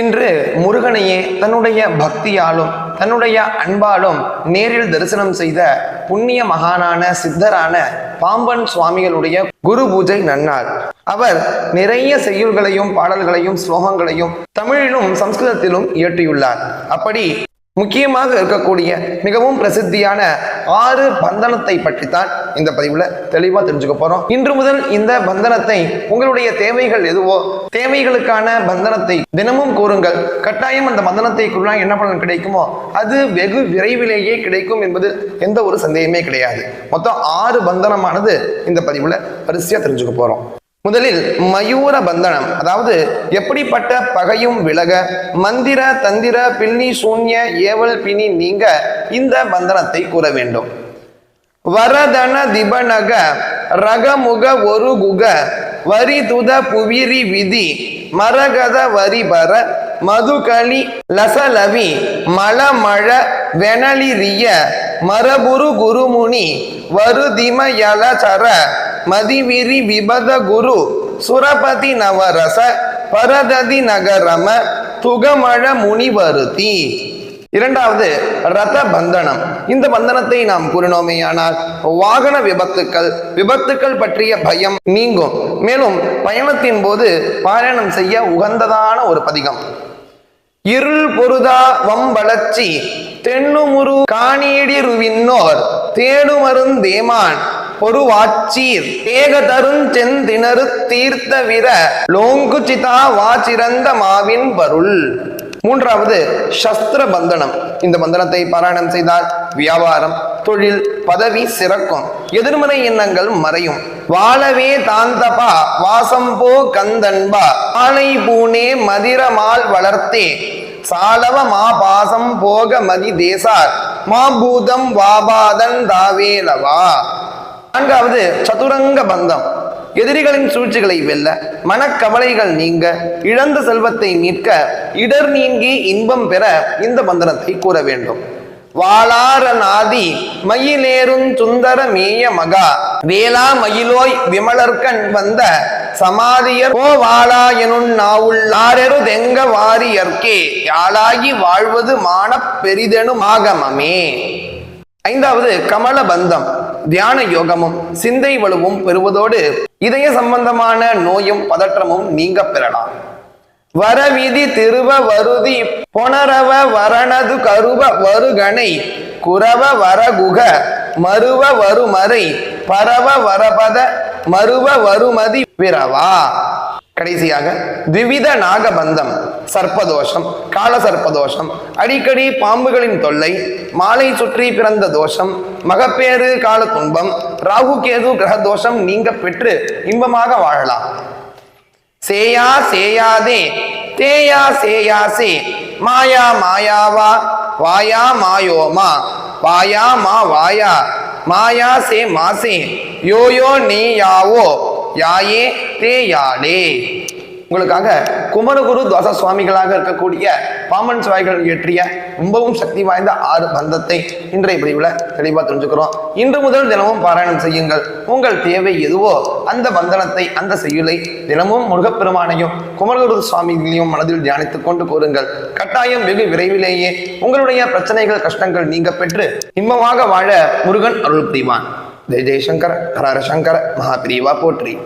இன்று முருகனையே தன்னுடைய பக்தியாலும் தன்னுடைய அன்பாலும் நேரில் தரிசனம் செய்த புண்ணிய மகானான சித்தரான பாம்பன் சுவாமிகளுடைய குரு பூஜை நன்னாள். அவர் நிறைய செய்யுள்களையும் பாடல்களையும் ஸ்லோகங்களையும் தமிழிலும் சம்ஸ்கிருதத்திலும் இயற்றியுள்ளார். அப்படி முக்கியமாக இருக்கக்கூடிய மிகவும் பிரசித்தியான ஆறு பந்தனத்தை பற்றித்தான் இந்த பதிவுல தெளிவா தெரிஞ்சுக்க போறோம். இன்று முதல் இந்த பந்தனத்தை உங்களுடைய தேவைகள் எதுவோ தேவைகளுக்கான பந்தனத்தை தினமும் கூறுங்கள். கட்டாயம் அந்த பந்தனத்தை கூறினா என்ன பலன் கிடைக்குமோ அது வெகு விரைவிலேயே கிடைக்கும் என்பது எந்த ஒரு சந்தேகமே கிடையாது. மொத்தம் ஆறு பந்தனமானது இந்த பதிவுல வரிசையாக தெரிஞ்சுக்க போறோம். முதலில் மயூர பந்தனம். அதாவது எப்படிப்பட்ட பகையும் விலக மந்திர தந்திர பின்னி சூன்ய ஏவல் பிணி நீங்க இந்த பந்தனத்தை கூற வேண்டும். வரதன திபநக ரகமுக ஒரு குக வரிதுத புவிரி விதி மரகத வரிபர மதுகளி லசலவி மலமழ வெனலிரிய மரபுரு குருமுனி வருதிமயலசர மதிவிரி விபத குரு சுரபதி நவரச பரததி நகரம துகமழ முனிவருதி இரண்டாவது ரத பந்தனம். இந்த பந்தனத்தை நாம் கூறினோமேயானால் வாகன விபத்துக்கள் விபத்துக்கள் பற்றிய பயம் நீங்கும். மேலும் பயணத்தின் போது பாராயணம் செய்ய உகந்ததான ஒரு பதிகம். இருள் பொருதா வம்பளச்சி தென்னுமுரு காணியடிருவின்னோர் தேடுமருந்தேமான் பொருவாச்சீர். ஏக தருண் செந்திணறு தீர்த்த விர லோங்குச்சிதா வாச்சிறந்த மாவின் பருள் மூன்றாவது சஸ்திர பந்தனம் இந்த பந்தனத்தை பாராயணம் செய்தால் வியாபாரம் தொழில் பதவி சிறக்கும். எதிர்மறை எண்ணங்கள் மறையும். வாழவே தாந்தபா வாசம் போ கந்தன்பா ஆனை பூனே மதிரமால் வளர்த்தே. சாலவ மா பாசம் போக மதி தேசார். மா பூதம் வாபாதன் தாவேலவா. நான்காவது சதுரங்க பந்தம். எதிரிகளின் சூழ்ச்சிகளை வெல்ல மனக்கவலைகள் நீங்க இழந்த செல்வத்தை மீட்க இடர் நீங்கி இன்பம் பெற இந்த பந்தனத்தை கூற வேண்டும். வாளார நாதி மயிலேறும் சுந்தர மேய மகா. வேளா மயிலோய் விமலர்கண் வந்த சமாதியர் ஓ வாழா எனும் நாவுள்ளாரெரு தெங்க வாரியர்க்கே யாழாகி வாழ்வது மானப் பெரிதெனும் ஆகமமே ஐந்தாவது கமல பந்தம் தியான யோகமும் சிந்தை வலுவும் பெறுவதோடு இதய சம்பந்தமான நோயும் பதற்றமும் நீங்க பெறலாம். வரவிதி திருவ வருதி பொனரவ வரணது கருவ வருகனை குரவ வரகுக மருவ வருமறை பரவ வரபத மருவ வருமதி பிறவா. கடைசியாக திவித நாகபந்தம் சர்ப்பதோஷம் கால சர்ப்பதோஷம் அடிக்கடி பாம்புகளின் தொல்லை மாலை சுற்றி பிறந்த தோஷம் மகப்பேறு கால துன்பம் ராகு கேது கிரக தோஷம் நீங்க பெற்று இன்பமாக வாழலாம். சேயா சேயாதே தேயா சேயாசே மாயா மாயாவா வாயா மாயோமா வாயா மா வாயா மாயா சே மாசே யோயோ நீ யாவோ யாயே தே யாடே உங்களுக்காக குமரகுரு துவச சுவாமிகளாக இருக்கக்கூடிய பாமன் சுவாமிகள் இயற்றிய ரொம்பவும் சக்தி வாய்ந்த ஆறு பந்தத்தை இன்றைய பிரிவில் தெளிவாக தெரிஞ்சுக்கிறோம். இன்று முதல் தினமும் பாராயணம் செய்யுங்கள். உங்கள் தேவை எதுவோ அந்த பந்தனத்தை அந்த செய்யுளை தினமும் முருகப்பெருமானையும் குமரகுரு சுவாமிகளையும் மனதில் தியானித்துக் கொண்டு கூறுங்கள். கட்டாயம் வெகு விரைவிலேயே உங்களுடைய பிரச்சனைகள் கஷ்டங்கள் நீங்க பெற்று இன்பமாக வாழ முருகன் அருள் புரிவான். जय जयशंकर हर हर शंकर महाप्रीवा पोट्री।